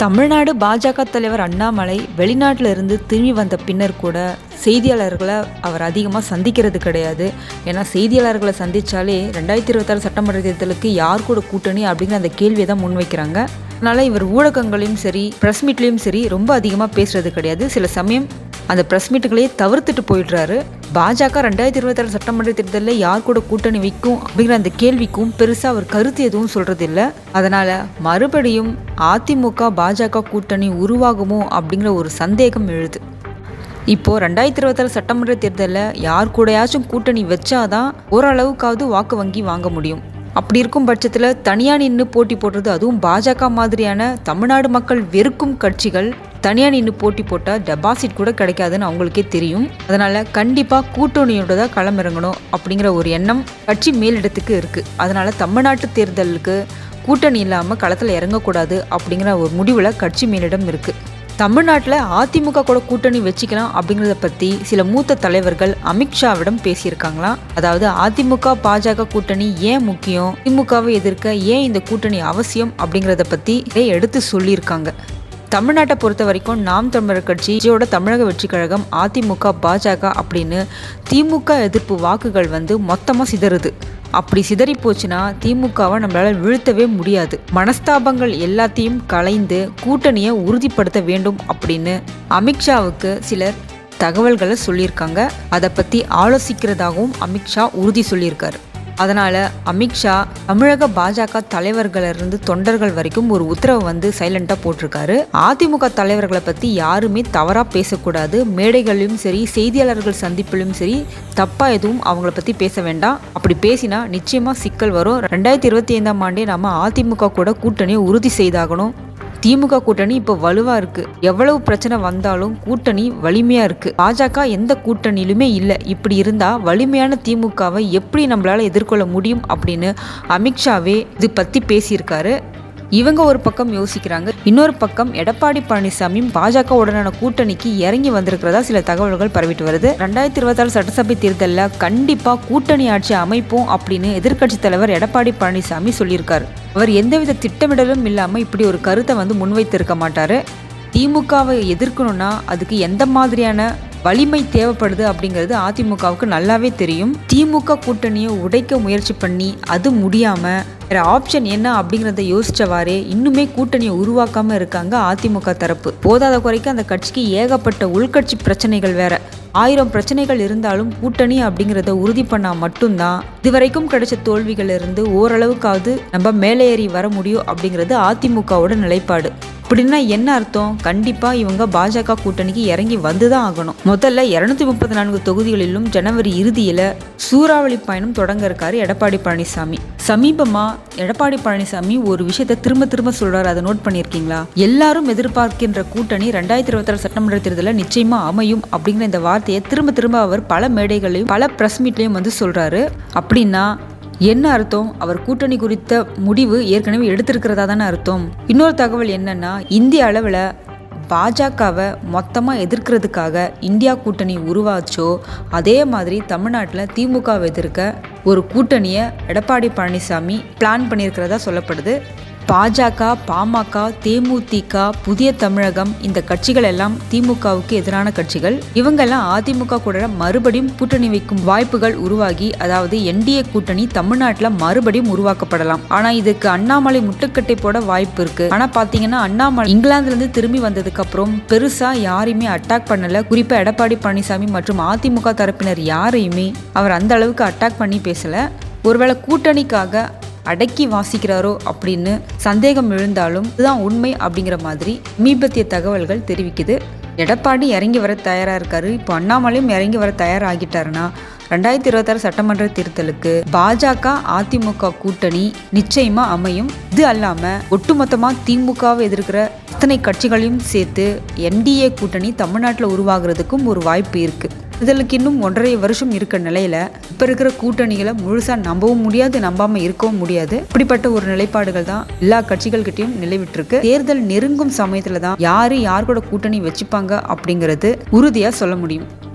தமிழ்நாடு பாஜக தலைவர் அண்ணாமலை வெளிநாட்டில் இருந்து திரும்பி வந்த பின்னர் கூட செய்தியாளர்களை அவர் அதிகமாக சந்திக்கிறது கிடையாது. ஏன்னா செய்தியாளர்களை சந்தித்தாலே ரெண்டாயிரத்தி இருபத்தாறு சட்டமன்ற தேர்தலுக்கு யார் கூட கூட்டணி அப்படிங்கிற அந்த கேள்வியை தான் முன்வைக்கிறாங்க அதனால் இவர் ஊடகங்களையும் சரி ப்ரெஸ் மீட்லேயும் சரி ரொம்ப அதிகமாக பேசுறது கிடையாது. சில சமயம் அந்த ப்ரெஸ் மீட்டுகளையே தவிர்த்துட்டு போயிடுறாரு. பாஜக ரெண்டாயிரத்தி இருபத்தாறு சட்டமன்ற தேர்தலில் யார் கூட கூட்டணி வைக்கும் அப்படிங்கிற அந்த கேள்விக்கும் பெருசாக அவர் கருத்து எதுவும் சொல்கிறதில்ல அதனால் மறுபடியும் அதிமுக பாஜக கூட்டணி உருவாகுமோ அப்படிங்கிற ஒரு சந்தேகம் எழுது. இப்போது ரெண்டாயிரத்தி இருபத்தாறு சட்டமன்ற தேர்தலில் யார் கூடயாச்சும் கூட்டணி வச்சாதான் ஓரளவுக்காவது வாக்கு வங்கி வாங்க முடியும். அப்படி இருக்கும் பட்சத்தில் தனியாக நின்று போட்டி போடுறது அதுவும் பாஜக மாதிரியான தமிழ்நாடு மக்கள் வெறுக்கும் கட்சிகள் தனியாக நின்று போட்டி போட்டால் டெபாசிட் கூட கிடைக்காதுன்னு அவங்களுக்கே தெரியும். அதனால் கண்டிப்பாக கூட்டணியோட தான் களமிறங்கணும் அப்படிங்கிற ஒரு எண்ணம் கட்சி மேலிடத்துக்கு இருக்குது அதனால் தமிழ்நாட்டு தேர்தலுக்கு கூட்டணி இல்லாமல் களத்தில் இறங்கக்கூடாது அப்படிங்கிற ஒரு முடிவில் கட்சி மேலிடம் இருக்குது தமிழ்நாட்டில் அதிமுக கூட கூட்டணி வச்சுக்கலாம் அப்படிங்கிறத பற்றி சில மூத்த தலைவர்கள் அமித்ஷாவிடம் பேசியிருக்காங்களாம் அதாவது அதிமுக பாஜக கூட்டணி ஏன் முக்கியம்? திமுகவை எதிர்க்க ஏன் இந்த கூட்டணி அவசியம் அப்படிங்கிறத பற்றி எடுத்து சொல்லியிருக்காங்க. தமிழ்நாட்டை பொறுத்த வரைக்கும் நாம் தமிழர் கட்சியோட தமிழக வெற்றி கழகம் அதிமுக பாஜக அப்படின்னு திமுக எதிர்ப்பு வாக்குகள் வந்து மொத்தமாக சிதறுது. அப்படி சிதறி போச்சுன்னா திமுகவை நம்மளால வீழ்த்தவே முடியாது. மனஸ்தாபங்கள் எல்லாத்தையும் கலைந்து கூட்டணியை உறுதிப்படுத்த வேண்டும் அப்படின்னு அமித்ஷாவுக்கு சிலர் தகவல்களை சொல்லியிருக்காங்க. அதை பற்றி ஆலோசிக்கிறதாகவும் அமித்ஷா உறுதி சொல்லியிருக்காரு. அதனால் அமித்ஷா தமிழக பாஜக தலைவர்களிருந்து தொண்டர்கள் வரைக்கும் ஒரு உத்தரவை வந்து சைலண்டாக போட்டிருக்காரு. அதிமுக தலைவர்களை பற்றி யாருமே தவறாக பேசக்கூடாது. மேடைகளிலும் சரி செய்தியாளர்கள் சந்திப்பிலும் சரி தப்பாக எதுவும் அவங்கள பற்றி பேச வேண்டாம். அப்படி பேசினா நிச்சயமாக சிக்கல் வரும். ரெண்டாயிரத்தி இருபத்தி ஐந்தாம் ஆண்டே நம்ம அதிமுக கூட கூட்டணியை உறுதி செய்தாகணும். திமுக கூட்டணி இப்போ வலுவா இருக்கு. எவ்வளவு பிரச்சனை வந்தாலும் கூட்டணி வலிமையா இருக்கு. பாஜக எந்த கூட்டணியிலுமே இல்லை. இப்படி இருந்தா வலிமையான திமுகவை எப்படி நம்மளால எதிர்கொள்ள முடியும் அப்படின்னு அமித்ஷாவே இது பத்தி பேசியிருக்காரு. இவங்க ஒரு பக்கம் யோசிக்கிறாங்க இன்னொரு பக்கம் எடப்பாடி பழனிசாமி பாஜக உடனான கூட்டணிக்கு இறங்கி வந்திருக்கிறதா சில தகவல்கள் பரவிட்டு வருது. ரெண்டாயிரத்தி இருபத்தாறு சட்டசபை தேர்தலில் கண்டிப்பா கூட்டணி ஆட்சி அமைப்போம் அப்படின்னு எதிர்க்கட்சி தலைவர் எடப்பாடி பழனிசாமி சொல்லியிருக்கார். அவர் எந்தவித திட்டமிடலும் இல்லாமல் இப்படி ஒரு கருத்தை வந்து முன்வைத்திருக்க மாட்டாரு. திமுகவை எதிர்க்கணும்னா அதுக்கு எந்த மாதிரியான வலிமை தேவைப்படுது அப்படிங்கிறது அதிமுகவுக்கு நல்லாவே தெரியும். திமுக கூட்டணியை உடைக்க முயற்சி பண்ணி அது முடியாமல் வேற ஆப்ஷன் என்ன அப்படிங்கிறத யோசிச்சவாறே இன்னுமே கூட்டணியை உருவாக்காம இருக்காங்க அதிமுக தரப்பு. போதாத குறைக்கு அந்த கட்சிக்கு ஏகப்பட்ட உள்கட்சி பிரச்சனைகள் வேற. ஆயிரம் பிரச்சனைகள் இருந்தாலும் கூட்டணி அப்படிங்கிறத உறுதி பண்ணா மட்டும்தான் இதுவரைக்கும் கிடைச்ச தோல்விகள் இருந்து ஓரளவுக்காவது நம்ம மேலே ஏறி வர முடியும் அப்படிங்கிறது அதிமுகவோட நிலைப்பாடு. அப்படின்னா என்ன அர்த்தம்? கண்டிப்பா இவங்க பாஜக கூட்டணிக்கு இறங்கி வந்துதான் ஆகணும். முதல்ல இருநூத்தி முப்பத்தி நான்கு தொகுதிகளிலும் ஜனவரி இறுதியில சூறாவளி பயணம் தொடங்க இருக்காரு எடப்பாடி பழனிசாமி. சமீபமா எடப்பாடி பழனிசாமி ஒரு விஷயத்த திரும்ப திரும்ப சொல்றாரு. அதை நோட் பண்ணியிருக்கீங்களா எல்லாரும் எதிர்பார்க்கின்ற கூட்டணி ரெண்டாயிரத்தி இருபத்தாறு சட்டமன்ற தேர்தலில் நிச்சயமா அமையும் அப்படிங்கிற இந்த வார்த்தையை திரும்ப திரும்ப அவர் பல மேடைகளையும் பல பிரஸ் மீட்லையும் வந்து சொல்றாரு. அப்படின்னா என்ன அர்த்தம்? அவர் கூட்டணி குறித்த முடிவு ஏற்கனவே எடுத்திருக்கிறதா தானே அர்த்தம். இன்னொரு தகவல் என்னன்னா இந்திய அளவில் பாஜகவை மொத்தமாக எதிர்க்கிறதுக்காக இந்தியா கூட்டணி உருவாச்சோ அதே மாதிரி தமிழ்நாட்டில் திமுகவை எதிர்க்க ஒரு கூட்டணியை எடப்பாடி பழனிசாமி பிளான் பண்ணியிருக்கிறதா சொல்லப்படுது. பாஜக பாமக தேமுதிக புதிய தமிழகம் இந்த கட்சிகள் எல்லாம் திமுகவுக்கு எதிரான கட்சிகள். இவங்கெல்லாம் அதிமுக கூட மறுபடியும் கூட்டணி வைக்கும் வாய்ப்புகள் உருவாகி அதாவது என்டிஏ கூட்டணி தமிழ்நாட்டில் மறுபடியும் உருவாக்கப்படலாம். ஆனா இதுக்கு அண்ணாமலை முட்டுக்கட்டை போட வாய்ப்பு இருக்கு. ஆனா பாத்தீங்கன்னா அண்ணாமலை இங்கிலாந்துல இருந்து திரும்பி வந்ததுக்கு அப்புறம் பெருசா யாரையுமே அட்டாக் பண்ணல. குறிப்பா எடப்பாடி பழனிசாமி மற்றும் அதிமுக தரப்பினர் யாரையுமே அவர் அந்த அளவுக்கு அட்டாக் பண்ணி பேசல. ஒருவேளை கூட்டணிக்காக அடக்கி வாசிக்கிறாரோ அப்படின்னு சந்தேகம் எழுந்தாலும் இதுதான் உண்மை அப்படிங்கிற மாதிரி சமீபத்திய தகவல்கள் தெரிவிக்குது. எடப்பாடி இறங்கி வர தயாராக இருக்காரு. இப்போ அண்ணாமலையும் இறங்கி வர தயாராகிட்டாருன்னா ரெண்டாயிரத்தி இருபத்தாறு சட்டமன்ற தேர்தலுக்கு பாஜக அதிமுக கூட்டணி நிச்சயமா அமையும். இது அல்லாம ஒட்டுமொத்தமா திமுகவை எதிர்க்கிற அத்தனை கட்சிகளையும் சேர்த்து என்டிஏ கூட்டணி தமிழ்நாட்டில் உருவாகிறதுக்கும் ஒரு வாய்ப்பு இருக்குது இதற்கு இன்னும் ஒன்றரை வருஷம் இருக்க நிலையில இப்ப இருக்கிற கூட்டணிகளை முழுசா நம்பவும் முடியாது நம்பாம இருக்கவும் முடியாது. இப்படிப்பட்ட ஒரு நிலைப்பாடுகள் தான் எல்லா கட்சிகள்கிட்டயும் நிலவிட்டு தேர்தல் நெருங்கும் சமயத்தில் தான் யாரு யார் கூட கூட்டணி வச்சுப்பாங்க அப்படிங்கிறது உறுதியா சொல்ல முடியும்.